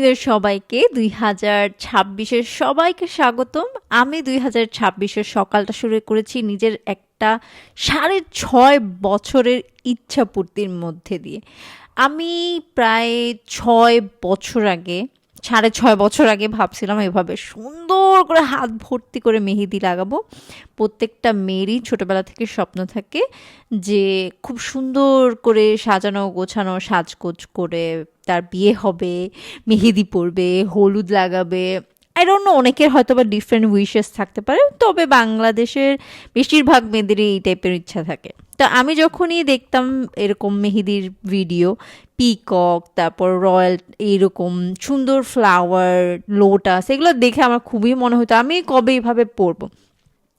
New সবাইকে দুই হাজার ছাব্বিশের সবাইকে স্বাগতম। আমি দুই হাজার ছাব্বিশের সকালটা শুরু করেছি নিজের একটা সাড়ে ছয় বছরের ইচ্ছা পূর্তির মধ্যে দিয়ে। আমি প্রায় ছয় বছর আগে সাড়ে ছয় বছর আগে ভাবছিলাম এভাবে সুন্দর করে হাত ভর্তি করে মেহেদি লাগাবো। প্রত্যেকটা মেয়েরই ছোটোবেলা থেকে স্বপ্ন থাকে যে খুব সুন্দর করে সাজানো, গোছানো, সাজগোজ করে তার বিয়ে হবে, মেহেদি পরবে, হলুদ লাগাবে। আই ডোন্ট নো অনেকের হয়তো বা ডিফারেন্ট উইশেস থাকতে পারে, তবে বাংলাদেশের বেশিরভাগ মেয়েদেরই এই টাইপের ইচ্ছা থাকে। তো আমি যখনই দেখতাম এরকম মেহেদির ভিডিও পিকক তারপর রয়্যাল এইরকম সুন্দর ফ্লাওয়ার লোটাস এগুলো দেখে আমার খুবই মনে হতো, আমি কবে এইভাবে পরবো?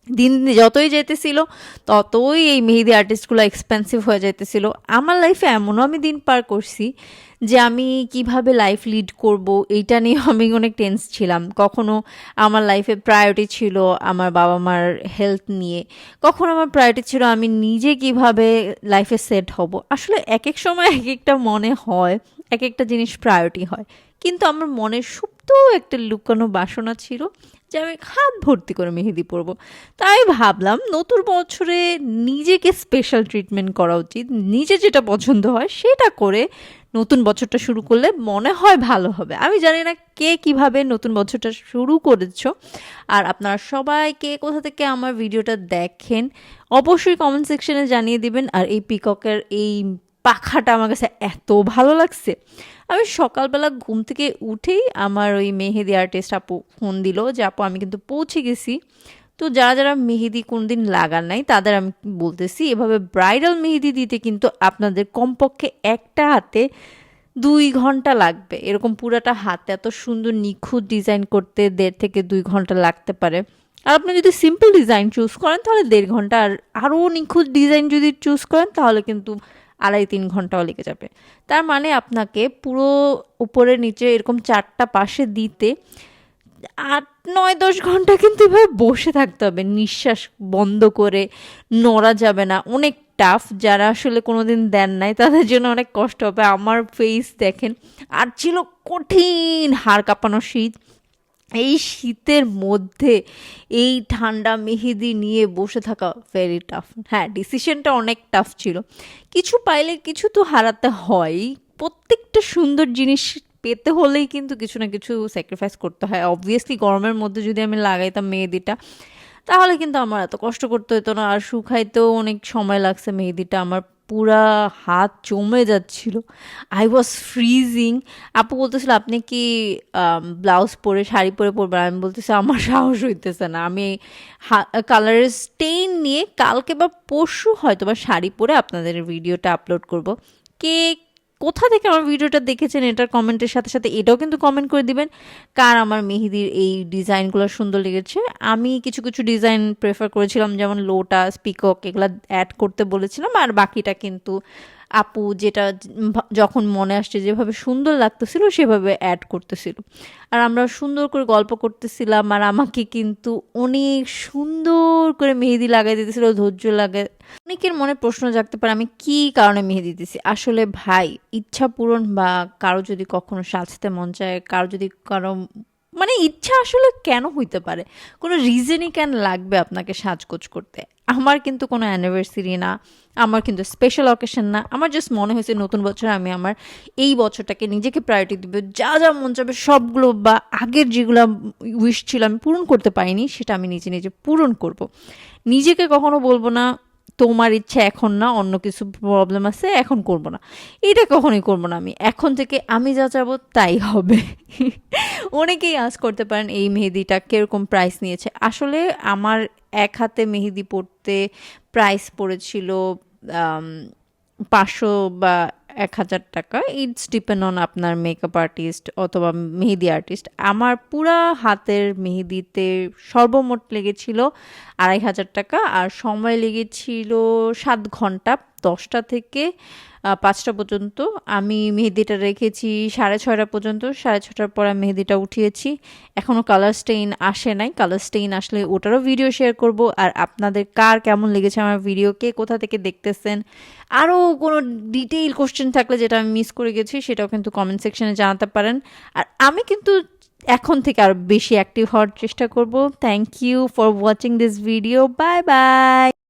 দিন যতই যেতেছিল ততই এই মেহেদি আর্টিস্টগুলো এক্সপেন্সিভ হয়ে যেতেছিল আমার লাইফে এমনও আমি দিন পার করছি যে আমি কীভাবে লাইফ লিড করব, এইটা নিয়ে আমি অনেক টেন্স ছিলাম। কখনো আমার লাইফে প্রায়োরিটি ছিল আমার বাবা মার হেলথ নিয়ে, কখনো আমার প্রায়োরিটি ছিল আমি নিজে কীভাবে লাইফে সেট হব। আসলে এক এক সময় এক একটা মনে হয় এক একটা জিনিস প্রায়োরিটি হয়। কিন্তু আমার মনের সুপ্ত একটা লুকানো বাসনা ছিল যে আমি হাত ভর্তি করে মেহেদি পরব। তাই ভাবলাম, নতুন বছরে নিজেকে স্পেশাল ট্রিটমেন্ট করা উচিত। নিজে যেটা পছন্দ হয় সেটা করে নতুন বছরটা শুরু করলে মনে হয় ভালো হবে। আমি জানি না কে কীভাবে নতুন বছরটা শুরু করেছ। আর আপনারা সবাই কে কোথা থেকে আমার ভিডিওটা দেখেন, অবশ্যই কমেন্ট সেকশনে জানিয়ে দিবেন। আর এই পিককের এই পাখাটা আমার কাছে এত ভালো লাগছে। আমি সকালবেলা ঘুম থেকে উঠেই আমার ওই মেহেদি আর্টিস্ট আপু ফোন দিল যে, আপু, আমি কিন্তু পৌঁছে গেছি। তো যারা যারা মেহেদি কোনোদিন লাগান নাই, তাদের আমি বলতেছি, এভাবে ব্রাইডাল মেহেদি দিতে কিন্তু আপনাদের কমপক্ষে একটা হাতে দুই ঘণ্টা লাগবে। এরকম পুরাটা হাতে এত সুন্দর নিখুঁত ডিজাইন করতে দেড় থেকে দুই ঘণ্টা লাগতে পারে। আর আপনি যদি সিম্পল ডিজাইন চুজ করেন, তাহলে দেড় ঘণ্টা আর আরও নিখুঁত ডিজাইন যদি চুজ করেন, তাহলে কিন্তু আড়াই তিন ঘন্টাও লেগে যাবে। তার মানে আপনাকে পুরো উপরে নিচে এরকম চারটা পাশে দিতে আট, নয়, দশ ঘণ্টা কিন্তু এভাবে বসে থাকতে হবে। নিঃশ্বাস বন্ধ করে নড়া যাবে না। অনেক টাফ যারা আসলে কোনোদিন দেন নাই, তাদের জন্য অনেক কষ্ট হবে। আমার ফেস দেখেন, আর ছিল কঠিন হাড় কাঁপানো শীত। এই শীতের মধ্যে এই ঠান্ডা মেহেদি নিয়ে বসে থাকা ভেরি টাফ হ্যাঁ ডিসিশনটা অনেক টাফ ছিল। কিছু পাইলে কিছু তো হারাতে হয়। প্রত্যেকটা সুন্দর জিনিস পেতে হলেই কিন্তু কিছু না কিছু স্যাক্রিফাইস করতে হয়। অবভিয়াসলি গরমের মধ্যে যদি আমি লাগাইতাম মেহেদিটা, তাহলে কিন্তু আমার এত কষ্ট করতে হতো না। আর শুকাইতেও অনেক সময় লাগছে মেহেদিটা। আমার পুরা হাত জমে যাচ্ছিল। আই ওয়াজ ফ্রিজিং আপু বলতেছিল, আপনি কি ব্লাউজ পরে, শাড়ি পরে পরবেন? আমি বলতেছি, আমার সাহস হইতেছে না। আমি কালারের স্টেইন নিয়ে কালকে বা পরশু হয়তো বা শাড়ি পরে আপনাদের ভিডিওটা আপলোড করব। কে কোথা থেকে আমার ভিডিওটা দেখেছেন এটার কমেন্টের সাথে সাথে এটাও কিন্তু কমেন্ট করে দিবেন। কার আমার মেহেদির এই ডিজাইনগুলো সুন্দর লেগেছে? আমি কিছু কিছু ডিজাইন প্রেফার করেছিলাম, যেমন লোটাস পিকক এগুলো অ্যাড করতে বলেছিলাম, আর বাকিটা কিন্তু আপু যেটা যখন মনে আসছে যেভাবে সুন্দর লাগতেছিল, সেভাবে অ্যাড করতেছিল। আর আমরা সুন্দর করে গল্প করতেছিলাম, আর আমাকে কিন্তু অনেক সুন্দর করে মেহেদি লাগাই দিতেছিল, ধৈর্য লাগাই অনেকের মনে প্রশ্ন জাগতে পারে, আমি কি কারণে মেহেদি দিতেছি? আসলে ভাই, ইচ্ছা পূরণ বা কারও যদি কখনো সাজতে মন চায়, কারও যদি কারও মানে ইচ্ছা আসলে কেন হইতে পারে? কোনো রিজনই কেন লাগবে আপনাকে সাজগোজ করতে? আমার কিন্তু কোনো অ্যানিভার্সারি না, আমার কিন্তু স্পেশাল অকেশন না, আমার জাস্ট মনে হয়েছে নতুন বছর আমি আমার এই বছরটাকে নিজেকে প্রায়োরিটি দিব, যা যা মন চাবে সবগুলো বা আগের যেগুলো উইশ ছিল আমি পূরণ করতে পারিনি, সেটা আমি নিজে নিজে পূরণ করব। নিজেকে কখনো বলব না, তোমার ইচ্ছা এখন না, অন্য কিছু প্রবলেম আছে, এখন করব না। এটা কখনোই করব না আমি। এখন থেকে আমি যা চাবো তাই হবে। অনেকেই আজ করতে পারেন, এই মেহেদিটা কীরকম প্রাইস নিয়েছে? আসলে আমার এক হাতে মেহেদি পড়তে প্রাইস পড়েছিল পাঁচশো বা এক হাজার টাকা। ইটস ডিপেন্ড অন আপনার মেকআপ আর্টিস্ট অথবা মেহেদি আর্টিস্ট আমার পুরা হাতের মেহেদিতে সর্বমোট লেগেছিল আড়াই হাজার টাকা, আর সময় লেগেছিল সাত ঘণ্টা। দশটা থেকে পাঁচটা পর্যন্ত। আমি মেহেদিটা রেখেছি সাড়ে ছয়টা পর্যন্ত। সাড়ে ছটার পর আমি মেহেদিটা উঠিয়েছি। এখনও কালার স্টেইন আসে নাই। কালার স্টেইন আসলে ওটারও ভিডিও শেয়ার করব। আর আপনাদের কার কেমন লেগেছে আমার ভিডিও কে কোথা থেকে দেখতেছেন? আরও কোনো ডিটেইল কোশ্চেন থাকলে যেটা আমি মিস করে গেছি, সেটাও কিন্তু কমেন্ট সেকশনে জানাতে পারেন। আর আমি কিন্তু এখন থেকে আরও বেশি অ্যাক্টিভ হওয়ার চেষ্টা করব। Thank you for watching this video bye bye